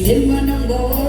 live on a boat.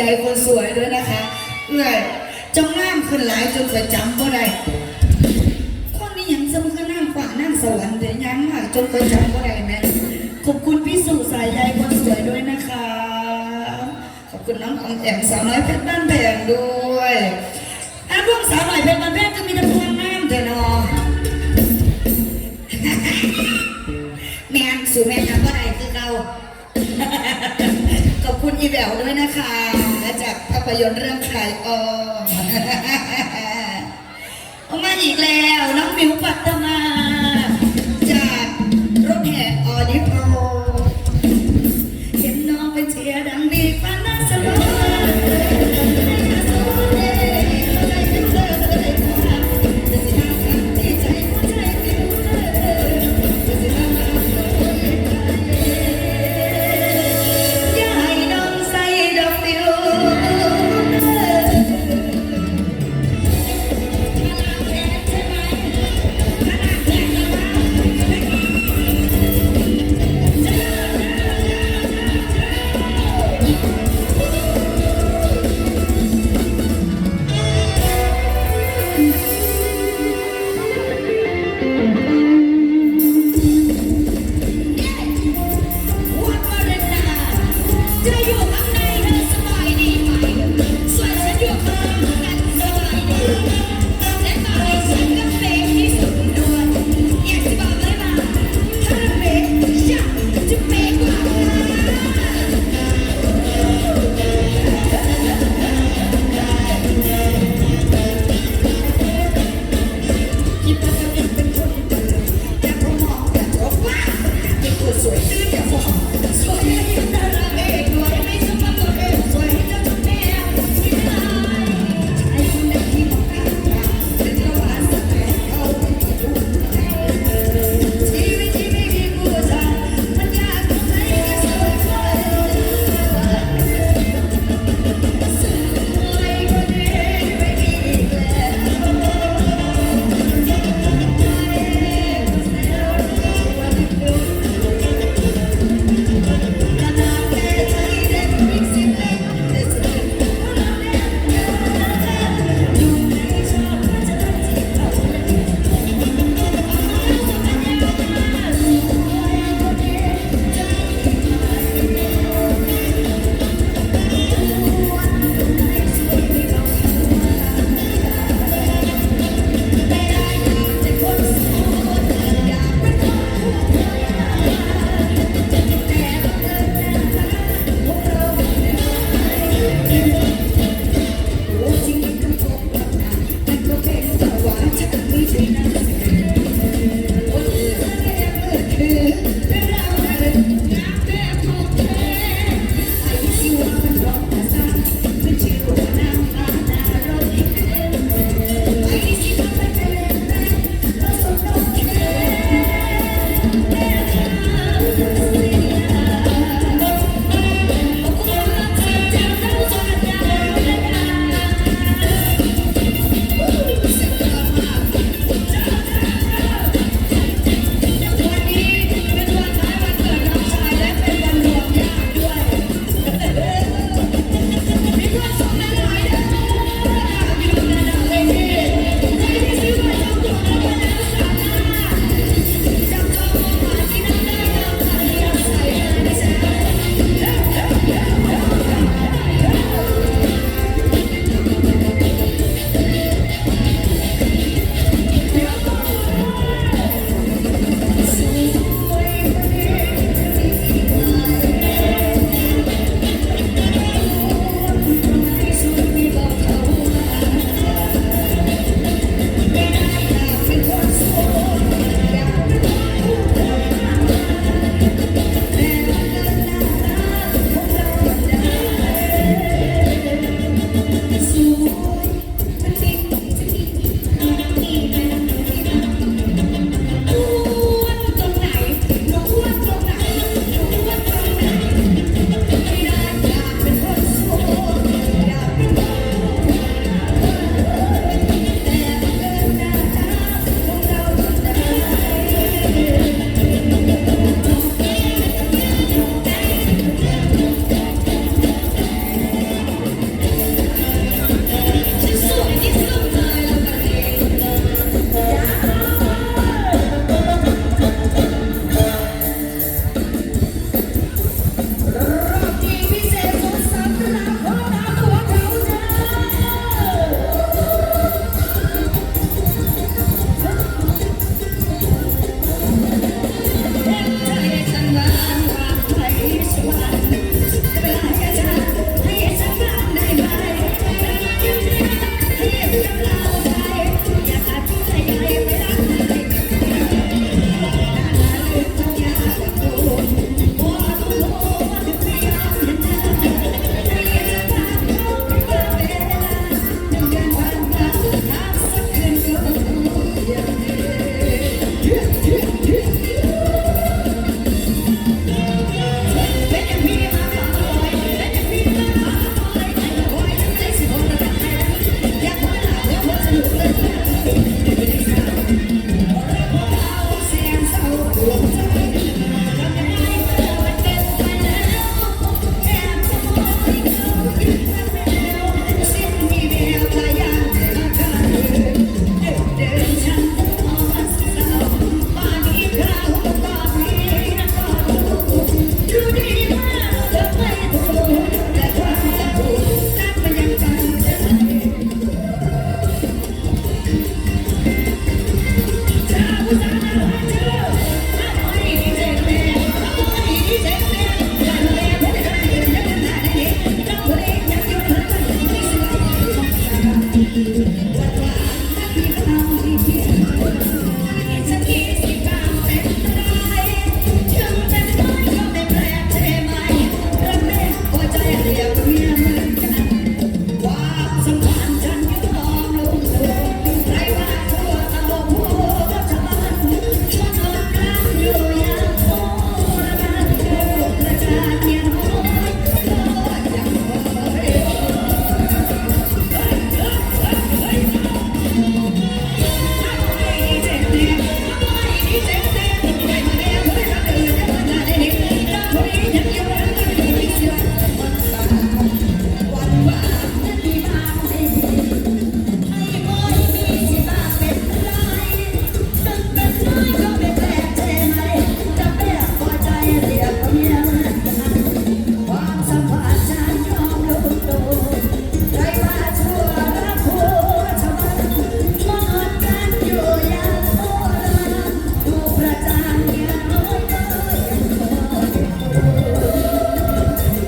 ใยคนสวยด้วยนะคะเอื้อยจงงามขึ้นหลายจนจะจำบ่ได้คนนี้ยังจำขึ้นั่งฝ่านั่งสวรรค์เดี๋ยยังมากจนจะจำบ่ได้แม่ขอบคุณพี่สุสายใยคนสวยด้วยนะคะ ขอบคุณน้องออมแอมสาวน้อยเพชรบ้านแพงด้วยอาพวงสาวน้อยเพชรบ้านแพง